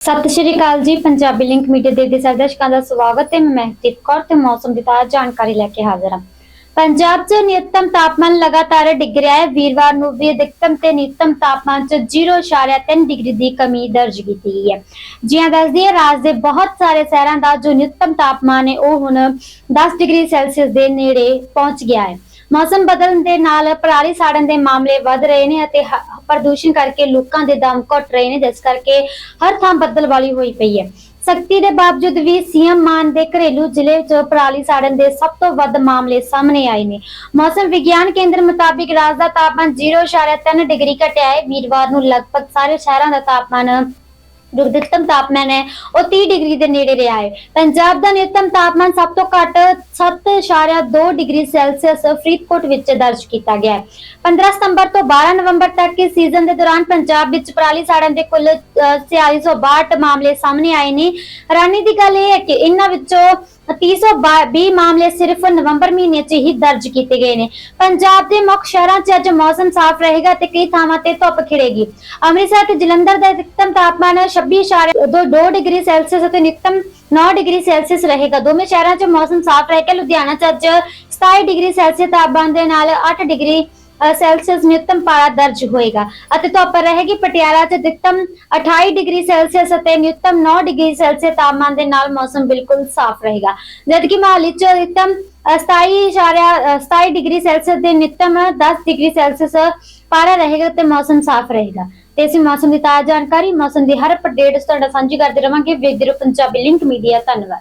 ਸਤਿ ਸ਼੍ਰੀ ਅਕਾਲ ਜੀ, Punjabi link media ਦੇ ਦੇ ਦਰਸ਼ਕਾਂ ਦਾ ਸਵਾਗਤ ਹੈ। ਮੈਂ ਮਹਿਕਦੀਪ ਕੌਰ ਤੇ ਮੌਸਮ ਦੀ ਤਾਜ਼ਾ ਜਾਣਕਾਰੀ ਲੈ ਕੇ ਹਾਜ਼ਰ ਹਾਂ। ਪੰਜਾਬ 'ਚ ਨਿਯਤਮ ਤਾਪਮਾਨ ਲਗਾਤਾਰ ਡਿੱਗ ਰਿਹਾ ਹੈ। ਵੀਰਵਾਰ ਨੂੰ ਵੀ ਅਧਿਕਤਮ ਤੇ ਨਿਯਤਮ ਤਾਪਮਾਨ 'ਚ 0.3 ਡਿਗਰੀ ਦੀ ਕਮੀ ਦਰਜ ਕੀਤੀ ਗਈ ਹੈ। ਜਿਵੇਂ ਦੱਸਦੀ ਹੈ, ਰਾਜ ਦੇ ਬਹੁਤ ਸਾਰੇ ਸ਼ਹਿਰਾਂ ਦਾ ਜੋ ਨਿਯਤਮ ਤਾਪਮਾਨ ਹੈ, ਉਹ ਹੁਣ 10 ਡਿਗਰੀ ਸੈਲਸੀਅਸ ਦੇ ਨੇੜੇ ਪਹੁੰਚ ਗਿਆ ਹੈ। ਮੌਸਮ ਬਦਲਣ ਦੇ ਨਾਲ ਪਰਾਲੀ ਸਾੜਨ ਦੇ ਮਾਮਲੇ ਵੱਧ ਰਹੇ ਨੇ ਅਤੇ ਪ੍ਰਦੂਸ਼ਣ ਕਰਕੇ ਲੋਕਾਂ ਦੇ ਦਮ ਘੁੱਟ ਰਹੇ ਨੇ, ਜਿਸ ਕਰਕੇ ਹਰ ਥਾਂ ਬੱਦਲ ਹੋਈ ਪਈ ਹੈ। ਸਖਤੀ ਦੇ ਬਾਵਜੂਦ ਵੀ ਸੀਐਮ ਮਾਨ ਦੇ ਘਰੇਲੂ ਜ਼ਿਲ੍ਹੇ ਵਿੱਚ ਪਰਾਲੀ ਸਾੜਨ ਦੇ ਸਭ ਤੋਂ ਵੱਧ ਮਾਮਲੇ ਸਾਹਮਣੇ ਆਏ ਨੇ। ਮੌਸਮ ਵਿਗਿਆਨ ਕੇਂਦਰ ਮੁਤਾਬਿਕ ਰਾਜ ਦਾ ਤਾਪਮਾਨ 0.3 ਡਿਗਰੀ ਘਟਿਆ ਹੈ। ਵੀਰਵਾਰ ਨੂੰ ਲਗਭਗ ਸਾਰੇ ਸ਼ਹਿਰਾਂ ਦਾ ਤਾਪਮਾਨ ਜੋ ਅਧਿਕਤਮ ਤਾਪਮਾਨ ਹੈ, ਉਹ 30 ਡਿਗਰੀ ਦੇ ਨੇੜੇ ਰਿਹਾ ਹੈ। ਪੰਜਾਬ ਦਾ ਨਿਊਨਤਮ ਤਾਪਮਾਨ ਸਭ ਤੋਂ ਘੱਟ 7.2 ਡਿਗਰੀ ਸੈਲਸੀਅਸ ਫਰੀਦਕੋਟ ਵਿੱਚ ਦਰਜ ਕੀਤਾ ਗਿਆ ਹੈ। 15 ਸਤੰਬਰ ਤੋਂ 12 ਨਵੰਬਰ ਤੱਕ ਇਸ ਸੀਜ਼ਨ ਦੇ ਦੌਰਾਨ ਪੰਜਾਬ ਵਿੱਚ ਪਰਾਲੀ ਸਾੜਨ ਦੇ ਕੁੱਲ 4662 ਮਾਮਲੇ ਸਾਹਮਣੇ ਆਏ ਨੇ। ਹੈਰਾਨੀ ਦੀ ਗੱਲ ਇਹ ਹੈ ਕਿ ਇਹਨਾਂ ਵਿੱਚੋਂ 320 ਮਾਮਲੇ ਸਿਰਫ ਨਵੰਬਰ ਮਹੀਨੇ 'ਚ ਹੀ ਦਰਜ ਕੀਤੇ ਗਏ ਨੇ। ਪੰਜਾਬ ਦੇ ਮੁੱਖ ਸ਼ਹਿਰਾਂ 'ਚ ਅੱਜ ਮੌਸਮ ਸਾਫ਼ ਰਹੇਗਾ ਤੇ ਕਈ ਥਾਵਾਂ ਤੇ ਧੁੱਪ ਖਿੜੇਗੀ। ਅੰਮ੍ਰਿਤਸਰ ਤੇ ਜਲੰਧਰ ਦਾ ਅਧਿਕਤਮ ਤਾਪਮਾਨ 26.2 ਡਿਗਰੀ ਸੈਲਸੀਅਸ ਅਤੇ ਨਿਕਤਮ 9 ਡਿਗਰੀ ਸੈਲਸੀਅਸ ਰਹੇਗਾ। ਦੋਵੇਂ ਸ਼ਹਿਰਾਂ 'ਚ ਮੌਸਮ ਸਾਫ਼ ਰਹਿ ਕੇ ਲੁਧਿਆਣਾ 'ਚ ਅੱਜ 27 ਡਿਗਰੀ ਸੈਲਸੀਅਸ ਤਾਪਮਾਨ ਦੇ ਨਾਲ 8 ਡਿਗਰੀ ਸੈਲਸੀਅਸ ਨਿਊਨਤਮ ਪਾਰਾ ਦਰਜ ਹੋਏਗਾ। ਅਤੇ ਧੁੱਪ ਰਹੇਗੀ ਪਟਿਆਲਾ 'ਚ ਨਿਊਨਤਮ 28 ਡਿਗਰੀ ਸੈਲਸੀਅਸ ਅਤੇ ਨਿਊਨਤਮ 9 ਡਿਗਰੀ ਸੈਲਸੀਅਸ ਤਾਪਮਾਨ ਦੇ ਨਾਲ ਮੌਸਮ ਬਿਲਕੁਲ ਸਾਫ਼ ਰਹੇਗਾ। ਜਦਕਿ ਮਹਾਲੀ 'ਚ ਨਿਊਨਤਮ 27.27 ਡਿਗਰੀ ਸੈਲਸੀਅਸ ਦੇ ਨਿਤਮ 10 ਡਿਗਰੀ ਸੈਲਸੀਅਸ ਪਾਰਾ ਰਹੇਗਾ ਤੇ ਮੌਸਮ ਸਾਫ਼ ਰਹੇਗਾ। ਤੇ ਅਸੀਂ ਮੌਸਮ ਦੀ ਤਾਜ਼ਾ ਜਾਣਕਾਰੀ, ਮੌਸਮ ਦੀ ਹਰ ਅਪਡੇਟ ਤੁਹਾਡਾ ਸਾਂਝੀ ਕਰਦੇ ਰਵਾਂਗੇ। ਵੇਖਦੇ ਰਹੋ ਪੰਜਾਬੀ ਲਿੰਕ ਮੀਡੀਆ, ਧੰਨਵਾਦ।